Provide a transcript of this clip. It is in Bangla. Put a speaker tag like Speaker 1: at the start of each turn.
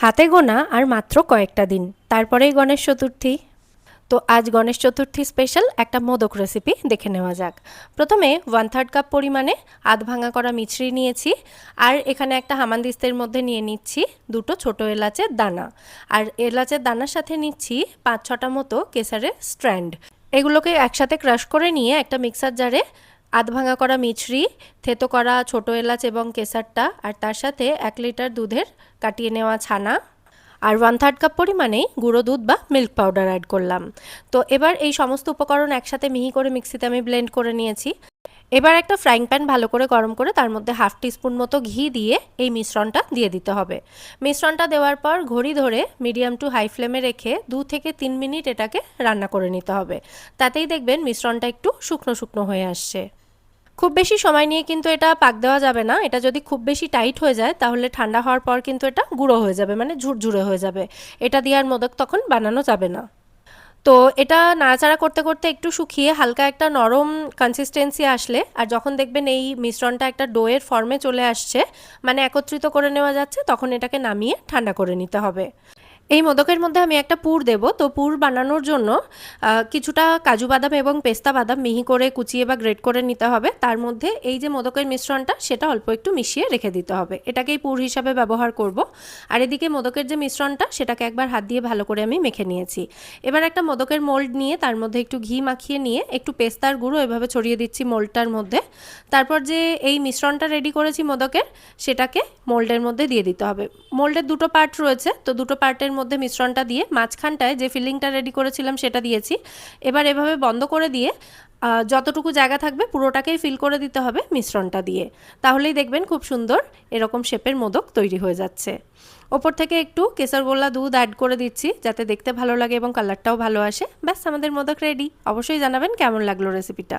Speaker 1: হাতে গোনা আর মাত্র কয়েকটা দিন। তারপরেই গণেশ চতুর্থী। তো আজ গণেশ চতুর্থী স্পেশাল একটা মোদক রেসিপি দেখে নেওয়া যাক। প্রথমে ওয়ান থার্ড কাপ পরিমাণে আধ ভাঙা করা মিছরি নিয়েছি আর এখানে একটা হামানদিস্তের মধ্যে নিয়ে নিচ্ছি দুটো ছোট এলাচের দানা। আর এলাচের দানার সাথে নিচ্ছি পাঁচ ছটা মতো কেসারের স্ট্র্যান্ড। এগুলোকে একসাথে ক্রাশ করে নিয়ে একটা মিক্সার জারে আধ ভাঙা করা মিছরি, থেতো করা ছোট এলাচ এবং কেসারটা, আর তার সাথে এক লিটার দুধের কাটিয়ে নেওয়া ছানা। আর ওয়ান থার্ড কাপ পরিমাণেই গুঁড়ো দুধ বা মিল্ক পাউডার অ্যাড করলাম। তো এবার এই সমস্ত উপকরণ একসাথে মিহি করে মিক্সিতে আমি ব্লেন্ড করে নিয়েছি। এবার একটা ফ্রাইং প্যান ভালো করে গরম করে তার মধ্যে হাফ টিস্পুন মতো ঘি দিয়ে এই মিশ্রণটা দিয়ে দিতে হবে। মিশ্রণটা দেওয়ার পর ঘড়ি ধরে মিডিয়াম টু হাই ফ্লেমে রেখে দু থেকে তিন মিনিট এটাকে রান্না করে নিতে হবে। তাতেই দেখবেন মিশ্রণটা একটু শুকনো শুকনো হয়ে আসছে। খুব বেশি সময় নিয়ে কিন্তু এটা পাক দেওয়া যাবে না। এটা যদি খুব বেশি টাইট হয়ে যায়, তাহলে ঠান্ডা হওয়ার পর কিন্তু এটা গুঁড়ো হয়ে যাবে মানে ঝুরঝুরে হয়ে যাবে। এটা দিয়ে আর মোদক তখন বানানো যাবে না। তো এটা নাড়াচাড়া করতে করতে একটু শুকিয়ে হালকা একটা নরম কনসিস্টেন্সি আসলে, আর যখন দেখবেন এই মিশ্রণটা একটা ডোয়ের ফর্মে চলে আসছে মানে একত্রিত করে নেওয়া যাচ্ছে, তখন এটাকে নামিয়ে ঠান্ডা করে নিতে হবে। এই মোদকের মধ্যে আমি একটা পুর দেব। তো পুর বানানোর জন্য কিছুটা কাজু বাদাম এবং পেস্তা বাদাম মিহি করে কুচিয়ে বা গ্রেট করে নিতে হবে। তার মধ্যে এই যে মোদকের মিশ্রণটা, সেটা অল্প একটু মিশিয়ে রেখে দিতে হবে। এটাকেই পুর হিসাবে ব্যবহার করব। আর এদিকে মোদকের যে মিশ্রণটা, সেটাকে একবার হাত দিয়ে ভালো করে আমি মেখে নিয়েছি। এবার একটা মোদকের মোল্ড নিয়ে, তার মধ্যে একটু ঘি মাখিয়ে নিয়ে, একটু পেস্তার গুঁড়ো এভাবে ছড়িয়ে দিচ্ছি মোল্ডটার মধ্যে। তারপর যে এই মিশ্রণটা রেডি করেছি মোদকের, সেটাকে মোল্ডের মধ্যে দিয়ে দিতে হবে। মোল্ডের দুটো পার্ট রয়েছে, তো দুটো পার্টের মধ্যে মিশ্রণটা দিয়ে মাঝখানটায় যে ফিলিংটা রেডি করেছিলাম সেটা দিয়েছি। এবার এভাবে বন্ধ করে দিয়ে যতটুকু জায়গা থাকবে পুরোটাকেই ফিল করে দিতে হবে মিশ্রণটা দিয়ে। তাহলেই দেখবেন খুব সুন্দর এরকম শেপের মোদক তৈরি হয়ে যাচ্ছে। ওপর থেকে একটু কেশর গোল্লা দুধ অ্যাড করে দিচ্ছি যাতে দেখতে ভালো লাগে এবং কালারটাও ভালো আসে। ব্যাস, আমাদের মোদক রেডি অবশ্যই জানাবেন কেমন লাগল রেসিপিটা